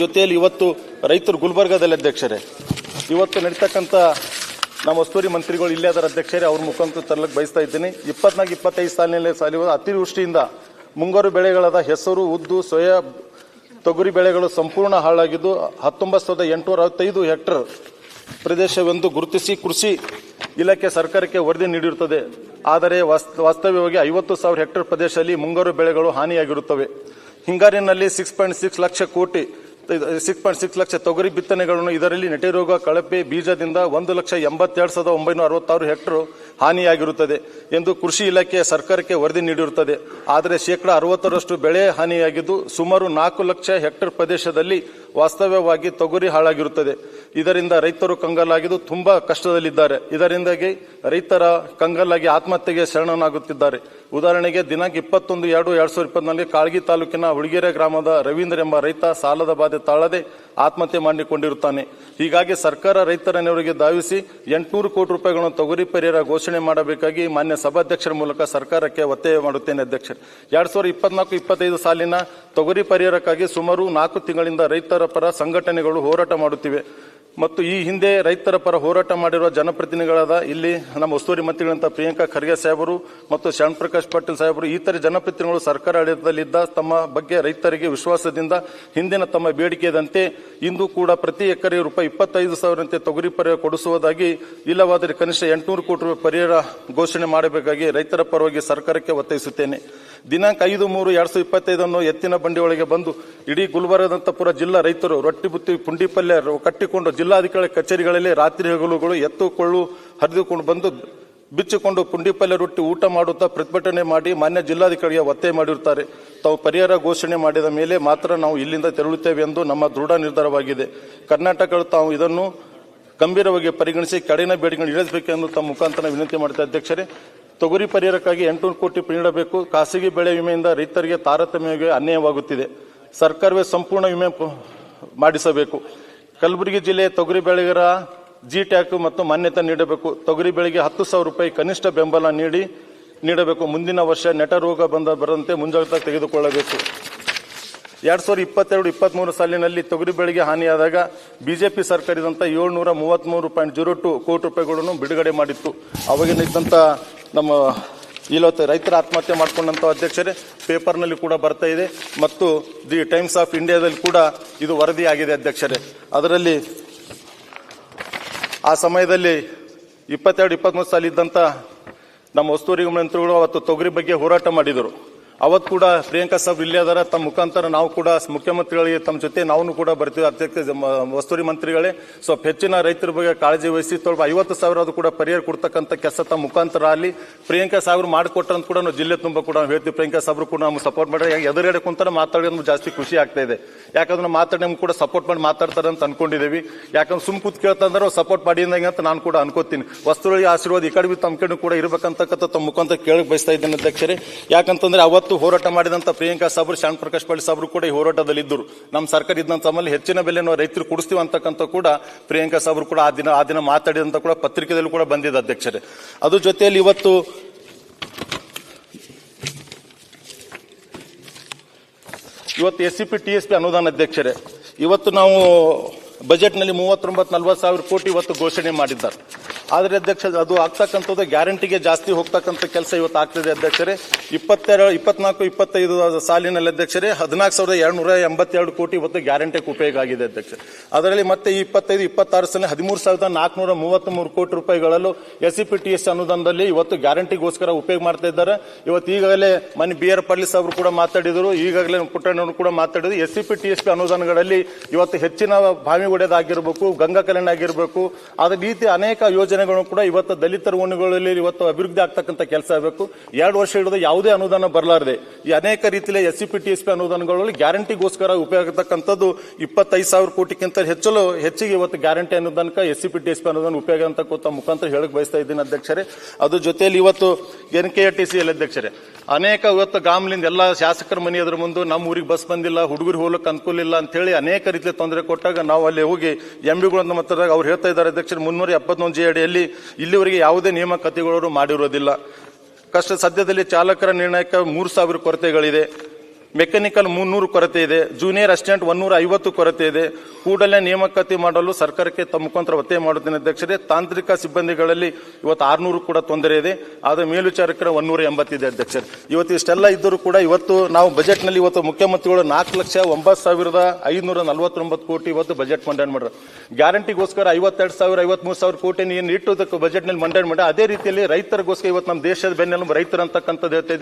ಜೊತೆಯಲ್ಲಿ ಇವತ್ತು ರೈತರು ಗುಲ್ಬರ್ಗಾದಲ್ಲಿ ಅಧ್ಯಕ್ಷರೇ. ಇವತ್ತು ನಡೀತಕ್ಕಂಥ ನಮ್ಮ ಉಸ್ತುವಾರಿ ಮಂತ್ರಿಗಳು ಇಲ್ಲೇ ಅದರ ಅಧ್ಯಕ್ಷರೇ, ಅವ್ರ ಮುಖಾಂತರ ತರಲಿಕ್ಕೆ ಬಯಸ್ತಾ ಇದ್ದೀನಿ. ಇಪ್ಪತ್ನಾಲ್ಕು, ಇಪ್ಪತ್ತೈದು ಸಾಲಿನಲ್ಲಿ ಸಾಲಿ ಅತಿವೃಷ್ಟಿಯಿಂದ ಮುಂಗಾರು ಬೆಳೆಗಳಾದ ಹೆಸರು, ಉದ್ದು, ಸೋಯಾ, ತೊಗರಿ ಬೆಳೆಗಳು ಸಂಪೂರ್ಣ ಹಾಳಾಗಿದ್ದು, ಹತ್ತೊಂಬತ್ತು ಸಾವಿರದ ಎಂಟುನೂರ ಅರವತ್ತೈದು ಹೆಕ್ಟರ್ ಪ್ರದೇಶವೆಂದು ಗುರುತಿಸಿ ಕೃಷಿ ಇಲಾಖೆ ಸರ್ಕಾರಕ್ಕೆ ವರದಿ ನೀಡಿರುತ್ತದೆ. ಆದರೆ ವಾಸ್- ವಾಸ್ತವ್ಯವಾಗಿ ಐವತ್ತು ಸಾವಿರ ಹೆಕ್ಟರ್ ಪ್ರದೇಶದಲ್ಲಿ ಮುಂಗಾರು ಬೆಳೆಗಳು ಹಾನಿಯಾಗಿರುತ್ತವೆ. ಹಿಂಗಾರಿನಲ್ಲಿ ಸಿಕ್ಸ್ ಪಾಯಿಂಟ್ ಸಿಕ್ಸ್ ಲಕ್ಷ ಕೋಟಿ ಸಿಕ್ಸ್ ಪಾಯಿಂಟ್ ಸಿಕ್ಸ್ ಲಕ್ಷ ತೊಗರಿ ಬಿತ್ತನೆಗಳನ್ನು ಇದರಲ್ಲಿ ನೆಟೆರೋಗ ಕಳಪೆ ಬೀಜದಿಂದ ಒಂದು ಲಕ್ಷ ಎಂಬತ್ತೆರಡು ಸಾವಿರದ ಒಂಬೈನೂರ ಅರವತ್ತಾರು ಹೆಕ್ಟರ್ ಹಾನಿಯಾಗಿರುತ್ತದೆ ಎಂದು ಕೃಷಿ ಇಲಾಖೆ ಸರ್ಕಾರಕ್ಕೆ ವರದಿ ನೀಡಿರುತ್ತದೆ. ಆದರೆ ಶೇಕಡಾ ಅರವತ್ತರಷ್ಟು ಬೆಳೆ ಹಾನಿಯಾಗಿದ್ದು ಸುಮಾರು ನಾಲ್ಕು ಲಕ್ಷ ಹೆಕ್ಟರ್ ಪ್ರದೇಶದಲ್ಲಿ ವಾಸ್ತವ್ಯವಾಗಿ ತೊಗರಿ ಹಾಳಾಗಿರುತ್ತದೆ. ಇದರಿಂದ ರೈತರು ಕಂಗಾಲಾಗಿದ್ದು ತುಂಬಾ ಕಷ್ಟದಲ್ಲಿದ್ದಾರೆ. ಇದರಿಂದಾಗಿ ರೈತರ ಕಂಗಾಲಾಗಿ ಆತ್ಮಹತ್ಯೆಗೆ ಶರಣನಾಗುತ್ತಿದ್ದಾರೆ. ಉದಾಹರಣೆಗೆ ದಿನಾಂಕ ಇಪ್ಪತ್ತೊಂದು ಎರಡು ಎರಡು ಸಾವಿರದ ಇಪ್ಪತ್ನಾಲ್ಕು ಕಾಳಗಿ ತಾಲೂಕಿನ ಹುಳಗೆರೆ ಗ್ರಾಮದ ರವೀಂದ್ರ ಎಂಬ ರೈತ ಸಾಲದ ಬಾಧೆ ತಾಳದೆ ಆತ್ಮಹತ್ಯೆ ಮಾಡಿಕೊಂಡಿರುತ್ತಾನೆ. ಹೀಗಾಗಿ ಸರ್ಕಾರ ರೈತರ ನೆರವಿಗೆ ಧಾವಿಸಿ ಎಂಟುನೂರು ಕೋಟಿ ರೂಪಾಯಿಗಳನ್ನು ತೊಗರಿ ಪರಿಹಾರ ಘೋಷಣೆ ಮಾಡಬೇಕಾಗಿ ಮಾನ್ಯ ಸಭಾಧ್ಯಕ್ಷರ ಮೂಲಕ ಸರ್ಕಾರಕ್ಕೆ ಒತ್ತಾಯ ಮಾಡುತ್ತೇನೆ ಅಧ್ಯಕ್ಷ ಎರಡು ಸಾವಿರದ ಇಪ್ಪತ್ನಾಲ್ಕು ಇಪ್ಪತ್ತೈದು ಸಾಲಿನ ತೊಗರಿ ಪರಿಹಾರಕ್ಕಾಗಿ ಸುಮಾರು ನಾಲ್ಕು ತಿಂಗಳಿಂದ ರೈತರ ಪರ ಸಂಘಟನೆಗಳು ಹೋರಾಟ ಮಾಡುತ್ತಿವೆ. ಮತ್ತು ಈ ಹಿಂದೆ ರೈತರ ಪರ ಹೋರಾಟ ಮಾಡಿರುವ ಜನಪ್ರತಿನಿಧಿಗಳಾದ ಇಲ್ಲಿ ನಮ್ಮ ಉಸ್ತುವಾರಿ ಮಂತ್ರಿಗಳಂತ ಪ್ರಿಯಾಂಕಾ ಖರ್ಗೆ ಸಾಹೇಬರು ಮತ್ತು ಶ್ಯಾಮ್ ಪ್ರಕಾಶ್ ಪಾಟೀಲ್ ಸಾಹೇಬರು, ಈ ತರ ಜನಪ್ರತಿನಿಧಿಗಳು ಸರ್ಕಾರ ಆಡಳಿತದಲ್ಲಿದ್ದ ತಮ್ಮ ಬಗ್ಗೆ ರೈತರಿಗೆ ವಿಶ್ವಾಸದಿಂದ ಹಿಂದಿನ ತಮ್ಮ ಬೇಡಿಕೆಯದಂತೆ ಇಂದು ಕೂಡ ಪ್ರತಿ ಎಕರೆ ರೂಪಾಯಿ ಇಪ್ಪತ್ತೈದು ಸಾವಿರಂತೆ ತೊಗರಿ ಪರಿಹಾರ ಕೊಡಿಸುವುದಾಗಿ ಇಲ್ಲವಾದರೆ ಕನಿಷ್ಠ ಎಂಟುನೂರು ಕೋಟಿ ರೂಪಾಯಿ ಪರಿಹಾರ ಘೋಷಣೆ ಮಾಡಬೇಕಾಗಿ ರೈತರ ಪರವಾಗಿ ಸರ್ಕಾರಕ್ಕೆ ಒತ್ತಾಯಿಸುತ್ತೇನೆ. ದಿನಾಂಕ ಐದು ಮೂರು ಎರಡ್ ಸಾವಿರದ ಇಪ್ಪತ್ತೈದನ್ನು ಎತ್ತಿನ ಬಂಡಿಯೊಳಗೆ ಬಂದು ಇಡೀ ಗುಲ್ಬರ್ಗದಂತಪುರ ಜಿಲ್ಲಾ ರೈತರು ರೊಟ್ಟಿ ಬುತ್ತಿ ಪುಂಡಿ ಪಲ್ಯ ಕಟ್ಟಿಕೊಂಡು ಜಿಲ್ಲಾಧಿಕಾರಿ ಕಚೇರಿಗಳಲ್ಲಿ ರಾತ್ರಿ ಹಗಲುಗಳು ಎತ್ತುಕೊಳ್ಳು ಹರಿದುಕೊಂಡು ಬಂದು ಬಿಚ್ಚಿಕೊಂಡು ಪುಂಡಿ ಪಲ್ಯ ರೊಟ್ಟಿ ಊಟ ಮಾಡುತ್ತಾ ಪ್ರತಿಭಟನೆ ಮಾಡಿ ಮಾನ್ಯ ಜಿಲ್ಲಾಧಿಕಾರಿಗೆ ಒತ್ತೆ ಮಾಡಿರುತ್ತಾರೆ. ತಾವು ಪರಿಹಾರ ಘೋಷಣೆ ಮಾಡಿದ ಮೇಲೆ ಮಾತ್ರ ನಾವು ಇಲ್ಲಿಂದ ತೆರಳುತ್ತೇವೆ ಎಂದು ನಮ್ಮ ದೃಢ ನಿರ್ಧಾರವಾಗಿದೆ. ಕರ್ನಾಟಕ ತಾವು ಇದನ್ನು ಗಂಭೀರವಾಗಿ ಪರಿಗಣಿಸಿ ಕಡಿನ ಬೇಡಿಕೆಗಳನ್ನು ಈಡೇರಿಸಬೇಕೆಂದು ತಮ್ಮ ಮುಖಾಂತರ ವಿನಂತಿ ಮಾಡ್ತಾ ಅಧ್ಯಕ್ಷರೇ ತೊಗರಿ ಪರಿಹಾರಕ್ಕಾಗಿ ಎಂಟುನೂರು ಕೋಟಿ ನೀಡಬೇಕು. ಖಾಸಗಿ ಬೆಳೆ ವಿಮೆಯಿಂದ ರೈತರಿಗೆ ತಾರತಮ್ಯವಾಗಿ ಅನ್ಯಾಯವಾಗುತ್ತಿದೆ. ಸರ್ಕಾರವೇ ಸಂಪೂರ್ಣ ವಿಮೆ ಮಾಡಿಸಬೇಕು. ಕಲಬುರಗಿ ಜಿಲ್ಲೆಯ ತೊಗರಿ ಬೆಳೆಗರ ಜಿ ಟ್ಯಾಕ್ ಮತ್ತು ಮಾನ್ಯತೆ ನೀಡಬೇಕು. ತೊಗರಿ ಬೆಳೆಗೆ ಹತ್ತು ಸಾವಿರ ರೂಪಾಯಿ ಕನಿಷ್ಠ ಬೆಂಬಲ ನೀಡಿ, ನೀಡಬೇಕು. ಮುಂದಿನ ವರ್ಷ ನೆಟ ರೋಗ ಬಂದ ಬರದಂತೆ ಮುಂಜಾಗ್ರತೆ ತೆಗೆದುಕೊಳ್ಳಬೇಕು. ಎರಡ್ ಸಾವಿರದ ಇಪ್ಪತ್ತೆರಡು, ಇಪ್ಪತ್ಮೂರು ಸಾಲಿನಲ್ಲಿ ತೊಗರಿ ಬೆಳೆಗೆ ಹಾನಿಯಾದಾಗ ಬಿಜೆಪಿ ಸರ್ಕಾರದಂತ ಏಳ್ನೂರ ಮೂವತ್ಮೂರು ಪಾಯಿಂಟ್ ಜೀರೋ ಟು ಕೋಟಿ ರೂಪಾಯಿಗಳನ್ನು ಬಿಡುಗಡೆ ಮಾಡಿತ್ತು. ಅವಾಗಿನ ಇದ್ದಂಥ ನಮ್ಮ ಇಲ್ಲೊತ್ತು ರೈತರ ಆತ್ಮಹತ್ಯೆ ಮಾಡಿಕೊಂಡಂತ ಅಧ್ಯಕ್ಷರೇ ಪೇಪರ್ನಲ್ಲಿ ಕೂಡ ಬರ್ತಾ ಇದೆ ಮತ್ತು ದಿ ಟೈಮ್ಸ್ ಆಫ್ ಇಂಡಿಯಾದಲ್ಲಿ ಕೂಡ ಇದು ವರದಿ ಆಗಿದೆ ಅಧ್ಯಕ್ಷರೇ. ಅದರಲ್ಲಿ ಆ ಸಮಯದಲ್ಲಿ ಇಪ್ಪತ್ತೆರಡು, ಇಪ್ಪತ್ಮೂರು ಸಾಲ ಇದ್ದಂಥ ನಮ್ಮ ಉಸ್ತುವಾರಿ ಮಂತ್ರಿಗಳು ಅವತ್ತು ತೊಗರಿ ಬಗ್ಗೆ ಹೋರಾಟ ಮಾಡಿದರು. ಅವತ್ತು ಕೂಡ ಪ್ರಿಯಾಂಕಾ ಸಾಬ್ ಇಲ್ಲೇ ಅದರ, ತಮ್ಮ ಮುಖಾಂತರ ನಾವು ಕೂಡ ಮುಖ್ಯಮಂತ್ರಿಗಳಿಗೆ ತಮ್ಮ ಜೊತೆ ನಾವು ಕೂಡ ಬರ್ತೀವಿ. ಅಧ್ಯಕ್ಷ ವಸ್ತೂರಿ ಮಂತ್ರಿಗಳೇ. ಸ್ವಲ್ಪ ಹೆಚ್ಚಿನ ರೈತರ ಬಗ್ಗೆ ಕಾಳಜಿ ವಹಿಸಿ ತೊಳ್ಬ ಐವತ್ತು ಸಾವಿರ ಅದು ಕೂಡ ಪರಿಹಾರ ಕೊಡ್ತಕ್ಕಂಥ ಕೆಲಸ ತಮ್ಮ ಮುಖಾಂತರ ಅಲ್ಲಿ ಪ್ರಿಯಾಂಕಾ ಸಾಬ್ರು ಮಾಡಿಕೊಟ್ಟಂತ ಕೂಡ ನಾವು ಜಿಲ್ಲೆ ತುಂಬ ಕೂಡ ನಾವು ಹೇಳ್ತೀವಿ. ಪ್ರಿಯಾಂಕಾ ಸಾಬ್ರು ಕೂಡ ನಮ್ಗೆ ಸಪೋರ್ಟ್ ಮಾಡಿ ಎದುರುಗಡೆ ಕುಂತರ ಮಾತಾಡೋದು ಜಾಸ್ತಿ ಖುಷಿ ಆಗ್ತಾ ಇದೆ. ಯಾಕಂದ್ರೆ ಮಾತಾಡಿ ನಮ್ಗೆ ಕೂಡ ಸಪೋರ್ಟ್ ಮಾಡಿ ಮಾತಾಡ್ತಾರೆ ಅಂತ ಅನ್ಕೊಂಡಿದ್ದೀವಿ. ಯಾಕಂದ್ರೆ ಸುಮ್ ಕೂತ್ ಕೇಳ್ತಂದ್ರೆ ಸಪೋರ್ಟ್ ಮಾಡಿದಂಗೆ ಅಂತ ನಾನು ಕೂಡ ಅನ್ಕೋತೀನಿ. ವಸ್ತುಗಳಿಗೆ ಆಶೀರ್ವಾದ ಈ ಕಡೆ ತಮ್ಮ ಕಡೆ ಕೂಡ ಇರಬೇಕಂತಕ್ಕಂಥ ತಮ್ಮ ಮುಖಾಂತರ ಕೇಳಕ್ ಬಯಸ್ತಾ ಇದ್ದೇನೆ ಅಧ್ಯಕ್ಷರೇ. ಯಾಕಂತಂದ್ರೆ ಅವತ್ತು ಹೋರಾಟ ಮಾಡಿದಂತ ಪ್ರಿಯಾಂಕಾ ಸಾಬ್ರು ಶಾಂತ ಪ್ರಕಾಶ್ ಪಾಟೀಲ್ ಸಾಬ್ರು ಕೂಡ ಈ ಹೋರಾಟದಲ್ಲಿ ಇದ್ದರು. ನಮ್ಮ ಸರ್ಕಾರ ಸಮಯಲ್ಲಿ ಹೆಚ್ಚಿನ ಬೆಲೆ ನಾವು ರೈತರು ಕೊಡಿಸ್ತೀವಿ ಅಂತಕ್ಕಂಥ ಕೂಡ ಪ್ರಿಯಾಂಕಾ ಸಾಬ್ರು ಕೂಡ ಆ ದಿನ ಆ ದಿನ ಮಾತಾಡಿದಂತ ಕೂಡ ಪತ್ರಿಕೆಯಲ್ಲಿ ಕೂಡ ಬಂದಿದೆ ಅಧ್ಯಕ್ಷರೇ. ಅದ್ರ ಜೊತೆಯಲ್ಲಿ ಇವತ್ತು ಇವತ್ತು S C P T S P ಅನುದಾನ ಅಧ್ಯಕ್ಷರೇ, ಇವತ್ತು ನಾವು ಬಜೆಟ್ನಲ್ಲಿ ಮೂವತ್ತೊಂಬತ್ತು ನಲ್ವತ್ತು ಸಾವಿರ ಕೋಟಿ ಇವತ್ತು ಘೋಷಣೆ ಮಾಡಿದ್ದಾರೆ. ಆದರೆ ಅಧ್ಯಕ್ಷ, ಅದು ಆಗ್ತಕ್ಕಂಥದ್ದು ಗ್ಯಾರಂಟಿಗೆ ಜಾಸ್ತಿ ಹೋಗ್ತಕ್ಕಂಥ ಕೆಲಸ ಇವತ್ತು ಆಗ್ತಿದೆ ಅಧ್ಯಕ್ಷರೇ. ಇಪ್ಪತ್ತೆರಡು ಇಪ್ಪತ್ನಾಲ್ಕು, ಇಪ್ಪತ್ತೈದು ಸಾಲಿನಲ್ಲಿ ಅಧ್ಯಕ್ಷರೇ, ಹದಿನಾಲ್ಕು ಸಾವಿರದ ಎರಡ್ನೂರ ಎಂಬತ್ತೆರಡು ಕೋಟಿ ಇವತ್ತು ಗ್ಯಾರಂಟಿಗೆ ಉಪಯೋಗ ಆಗಿದೆ ಅಧ್ಯಕ್ಷ ಅದರಲ್ಲಿ ಮತ್ತೆ ಈ ಇಪ್ಪತ್ತೈದು, ಇಪ್ಪತ್ತಾರು ಸಾಲ ಹದಿಮೂರು ಸಾವಿರದ ನಾಲ್ಕುನೂರ ಮೂವತ್ತ್ಮೂರು ಕೋಟಿ ರೂಪಾಯಿಗಳಲ್ಲೂ S C P T S ಅನುದಾನದಲ್ಲಿ ಇವತ್ತು ಗ್ಯಾರಂಟಿಗೋಸ್ಕರ ಉಪಯೋಗ ಮಾಡ್ತಾ ಇದ್ದಾರೆ. ಇವತ್ತು ಈಗಾಗಲೇ ಮನೆ ಬಿ ಆರ್ ಪಳ್ಳಿ ಸಾಬ್ರು ಕೂಡ ಮಾತಾಡಿದರು, ಈಗಾಗಲೇ ಪುಟ್ಟಣ್ಣವರು ಕೂಡ ಮಾತಾಡಿದ್ರು. S C P T S P ಅನುದಾನಗಳಲ್ಲಿ ಇವತ್ತು ಹೆಚ್ಚಿನ ಬಾವಿ ಒಡೆಯದಾಗಿರಬೇಕು ಗಂಗಾ ಕಲ್ಯಾಣ ಆಗಿರಬೇಕು. ಅದೇ ರೀತಿ ಅನೇಕ ಯೋಜನೆಗಳು ಕೂಡ ಇವತ್ತು ದಲಿತರ ಓಣಿಗಳಲ್ಲಿ ಇವತ್ತು ಅಭಿವೃದ್ಧಿ ಆಗ್ತಕ್ಕಂಥ ಕೆಲಸ ಆಗಬೇಕು. ಎರಡು ವರ್ಷ ಹಿಡಿದು ಯಾವುದೇ ಅನುದಾನ ಬರಲಾರದೆ ಈ ಅನೇಕ ರೀತಿಯಲ್ಲಿ S C P T S P ಅನುದಾನಗಳಲ್ಲಿ ಗ್ಯಾರಂಟಿಗೋಸ್ಕರ ಉಪಯೋಗ ಆಗ್ತಕ್ಕಂಥದ್ದು ಇಪ್ಪತ್ತೈದು ಸಾವಿರ ಕೋಟಿಗಿಂತ ಹೆಚ್ಚಲು, ಹೆಚ್ಚಿಗೆ ಇವತ್ತು guarantee ಅನುದಾನಕ್ಕೆ S C P T S P ಅನುದಾನ ಉಪಯೋಗ ಅಂತ ಮುಖಾಂತರ ಹೇಳಕ್ ಬಯಸ್ತಾ ಇದ್ದೀನಿ ಅಧ್ಯಕ್ಷರೇ. ಅದ್ರ ಜೊತೆಯಲ್ಲಿ ಇವತ್ತು ಎನ್ ಕೆ ಟಿ ಸಿ ಅಧ್ಯಕ್ಷರೇ. ಅನೇಕ ಇವತ್ತು ಗಾಮ್ಲಿಂದ ಎಲ್ಲ ಶಾಸಕರ ಮನೆ ಅದ್ರ ಮುಂದೆ ನಮ್ಮ ಊರಿಗೆ ಬಸ್ ಬಂದಿಲ್ಲ, ಹುಡುಗರು ಹೋಗ್ಲಿಕ್ಕೆ ಅನುಕೂಲ ಇಲ್ಲ ಅಂತ ಹೇಳಿ ಅನೇಕ ರೀತಿಯ ತೊಂದರೆ ಕೊಟ್ಟಾಗ ನಾವು ಅಲ್ಲಿ ಹೋಗಿ ಎಂಬಿಗಳನ್ನ ಮಾತಾಡಿದಾಗ ಅವ್ರು ಹೇಳ್ತಾ ಇದ್ದಾರೆ, ಅಧ್ಯಕ್ಷರು ಮುನ್ನೂರ ಎಪ್ಪತ್ತೊಂದು ಜಿ ಅಡಿಯಲ್ಲಿ ಇಲ್ಲಿವರೆಗೆ ಯಾವುದೇ ನೇಮಕಾತಿಗಳು ಮಾಡಿರೋದಿಲ್ಲ. ಕಷ್ಟ, ಸದ್ಯದಲ್ಲಿ ಚಾಲಕರ ನಿರ್ಣಯಕ್ಕೆ ಮೂರು ಸಾವಿರ ಕೊರತೆಗಳಿದೆ. ಮೆಕ್ಯಾನಿಕಲ್ ಮುನ್ನೂರು ಕೊರತೆ ಇದೆ, ಜೂನಿಯರ್ ಅಸಿಸ್ಟೆಂಟ್ ಒನ್ನೂರ ಐವತ್ತು ಕೊರತೆ ಇದೆ. ಕೂಡಲೇ ನೇಮಕಾತಿ ಮಾಡಲು ಸರ್ಕಾರಕ್ಕೆ ತಮ್ಮ ಮುಖಾಂತರ ಒತ್ತೆ ಮಾಡುತ್ತೇನೆ ಅಧ್ಯಕ್ಷರೇ ತಾಂತ್ರಿಕ ಸಿಬ್ಬಂದಿಗಳಲ್ಲಿ ಇವತ್ತು ಆರ್ನೂರು ಕೂಡ ತೊಂದರೆ ಇದೆ. ಆದರೆ ಮೇಲ್ವಿಚಾರಕರ ಒನ್ನೂರ ಎಂಬತ್ತಿದೆ ಅಧ್ಯಕ್ಷರು. ಇವತ್ತು ಇಷ್ಟೆಲ್ಲ ಇದ್ದರೂ ಕೂಡ ಇವತ್ತು ನಾವು ಬಜೆಟ್ನಲ್ಲಿ ಇವತ್ತು ಮುಖ್ಯಮಂತ್ರಿಗಳು ನಾಲ್ಕು ಲಕ್ಷ ಒಂಬತ್ತು ಸಾವಿರದ ಐನೂರ ನಲವತ್ತೊಂಬತ್ತು ಕೋಟಿ ಇವತ್ತು ಬಜೆಟ್ ಮಂಡನೆ ಮಾಡ್ರು. ಗ್ಯಾರಂಟಿಗೋಸ್ಕರ ಐವತ್ತೆರಡು ಸಾವಿರ, ಐವತ್ಮೂರು ಸಾವಿರ ಕೋಟಿ ಏನು ಇಟ್ಟುದಕ್ಕೆ ಬಜೆಟ್ನಲ್ಲಿ ಮಂಡನೆ ಮಾಡಿ ಅದೇ ರೀತಿಯಲ್ಲಿ ರೈತರಿಗೋಸ್ಕರ ಇವತ್ತು ನಮ್ಮ ದೇಶದ ಬೆನ್ನೆಲುಬು ರೈತರು ಅಂತಕ್ಕಂಥದ್ದು ಹೇಳ್ತಾ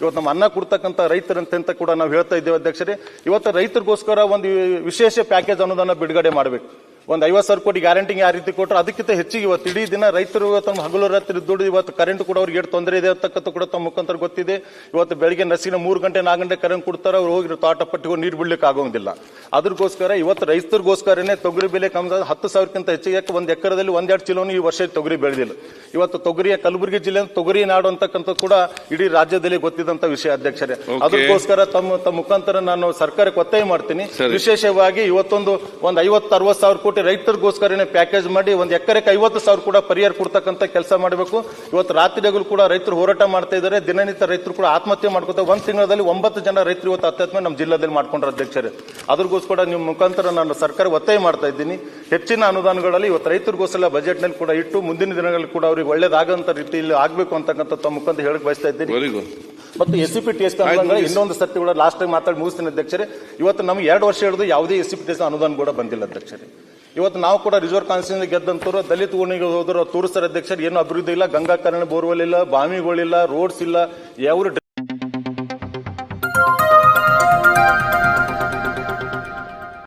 ಇವತ್ತು ನಮ್ಮ ಅನ್ನ ಕೊಡ್ತಕ್ಕಂಥ ರೈತರಂತ ಅಂತ ಕೂಡ ನಾವು ಹೇಳ್ತಾ ಇದ್ದೇವೆ ಅಧ್ಯಕ್ಷರೇ ಇವತ್ತು ರೈತರಿಗೋಸ್ಕರ ಒಂದು ವಿಶೇಷ ಪ್ಯಾಕೇಜ್ ಅನುದಾನ ಬಿಡುಗಡೆ ಮಾಡಬೇಕು. ಒಂದು ಐವತ್ತು ಸಾವಿರ ಕೋಟಿ ಗ್ಯಾರಂಟಿ ಯಾವ ರೀತಿ ಕೊಟ್ಟರು ಅದಕ್ಕಿಂತ ಹೆಚ್ಚಿಗೆ ಇವತ್ತು ಇಡೀ ದಿನ ರೈತರು ಇವತ್ತು ತಮ್ಮ ಹಗಲು ರಾತ್ರಿ ದುಡ್ಡು ಇವತ್ತು ಕರೆಂಟ್ ಕೂಡ ಅವ್ರಿಗೆ ಎಷ್ಟು ತೊಂದರೆ ಇದೆ ಅಂತಕ್ಕಂಥ ಕೂಡ ತಮ್ಮ ಮುಖಾಂತರ ಗೊತ್ತಿದೆ. ಇವತ್ತು ಬೆಳಿಗ್ಗೆ ನಸಿನ ಮೂರು ಗಂಟೆ ನಾಲ್ಕು ಗಂಟೆ ಕರೆಂಟ್ ಕೊಡ್ತಾರೆ ಅವ್ರು ಹೋಗಿ ತೋಟ ಪಟ್ಟಿಗೆ ನೀರು ಬಿಡ್ಲಿಕ್ಕೆ ಆಗೋದಿಲ್ಲ ಅದ್ರಗೋಸ್ಕರ ಇವತ್ತು ರೈತರಿಗೋಸ್ಕರನೇ ತೊಗರಿ ಬೆಲೆ ಕಮ್ಮಿ ಹತ್ತು ಸಾವಿರಕ್ಕಿಂತ ಹೆಚ್ಚಿಗೆ ಯಾಕೆ ಒಂದು ಎಕರೆದಲ್ಲಿ ಒಂದೆರಡು ಚಿಲೋನು ಈ ವರ್ಷ ತೊಗರಿ ಬೆಳೆದಿಲ್ಲ. ಇವತ್ತು ತೊಗರಿಯ ಕಲಬುರಗಿ ಜಿಲ್ಲೆ ತೊಗರಿ ನಾಡು ಅಂತಕ್ಕಂಥ ಕೂಡ ಇಡೀ ರಾಜ್ಯದಲ್ಲಿ ಗೊತ್ತಿದ್ದಂತ ವಿಷಯ ಅಧ್ಯಕ್ಷರೇ. ಅದಕ್ಕೋಸ್ಕರ ತಮ್ಮ ತಮ್ಮ ಮುಖಾಂತರ ನಾನು ಸರ್ಕಾರಕ್ಕೆ ಒತ್ತಾಯ ಮಾಡ್ತೀನಿ. ವಿಶೇಷವಾಗಿ ಇವತ್ತೊಂದು ಒಂದು ಐವತ್ತು ಅರವತ್ತು ಸಾವಿರ ಕೋಟಿ ರೈತರಿಗೋಸ್ಕರನೇ ಪ್ಯಾಕೇಜ್ ಮಾಡಿ ಒಂದು ಎಕರೆಗೆ ಐವತ್ತು ಸಾವಿರ ಕೂಡ ಪರಿಹಾರ ಕೊಡ್ತಕ್ಕಂಥ ಕೆಲಸ ಮಾಡಬೇಕು. ಇವತ್ತು ರಾತ್ರಿಗಳು ಕೂಡ ರೈತರು ಹೋರಾಟ ಮಾಡ್ತಾ ಇದ್ದಾರೆ. ದಿನನಿತ್ಯ ರೈತರು ಕೂಡ ಆತ್ಮಹತ್ಯೆ ಮಾಡ್ಕೊತಾರೆ ಒಂದು ತಿಂಗಳಲ್ಲಿ ಒಂಬತ್ತು ಜನ ರೈತರು ಇವತ್ತು ಆತ್ಮಹತ್ಯೆ ನಮ್ಮ ಜಿಲ್ಲೆಯಲ್ಲಿ ಮಾಡ್ಕೊಂಡ್ರೆ ಅಧ್ಯಕ್ಷರೇ. ಅದ್ರಗೋಸ್ಕರ ನಿಮ್ಮ ಮುಖಾಂತರ ನಾನು ಸರ್ಕಾರ ಒತ್ತಾಯ ಮಾಡ್ತಾ ಇದ್ದೀನಿ. ಹೆಚ್ಚಿನ ಅನುದಾನಗಳಲ್ಲಿ ಇವತ್ತು ರೈತರಿಗೋಸ್ಕರ ಬಜೆಟ್ನಲ್ಲಿ ಕೂಡ ಇಟ್ಟು ಮುಂದಿನ ದಿನಗಳಲ್ಲಿ ಕೂಡ ಅವ್ರಿಗೆ ಒಳ್ಳೇದಾಗಂತ ರೀತಿಯಲ್ಲಿ ಆಗಬೇಕು ಅಂತಕ್ಕಂಥ ತಮ್ಮ ಮುಖಾಂತರ ಹೇಳಕ್ ಬಯಸ್ತಾ ಇದ್ದೀನಿ. ಮತ್ತು S C P T S ಇನ್ನೊಂದು ಸರ್ತಿ ಕೂಡ ಲಾಸ್ಟ್ ಟೈಮ್ ಮಾತಾಡಿ ಮುಗಿಸ್ತೀನಿ ಅಧ್ಯಕ್ಷರೇ. ಇವತ್ತು ನಮ್ಗೆ ಎರಡು ವರ್ಷ ಹಿಡಿದು ಯಾವುದೇ S C P T S ಅನುದಾನ ಕೂಡ ಬಂದಿಲ್ಲ ಅಧ್ಯಕ್ಷರೇ. ಇವತ್ತು ನಾವು ಕೂಡ ರಿಸರ್ವ್ ಕಾನ್ಸ್ಟಿಟ್ಯೂನ್ಸಿ ಗೆದ್ದಂತವ್ರು ದಲಿತ ಓಣಿಗೆ ಹೋದ್ರು ತೋರಿಸ್ತಾರೆ ಅಧ್ಯಕ್ಷರು, ಏನು ಅಭಿವೃದ್ಧಿ ಇಲ್ಲ ಗಂಗಾ ಕರಣ ಬೋರ್ವೆಲ್ ಇಲ್ಲ, ಬಾವಿಗಳಿಲ್ಲ, ರೋಡ್ಸ್ ಇಲ್ಲ ಯಾವ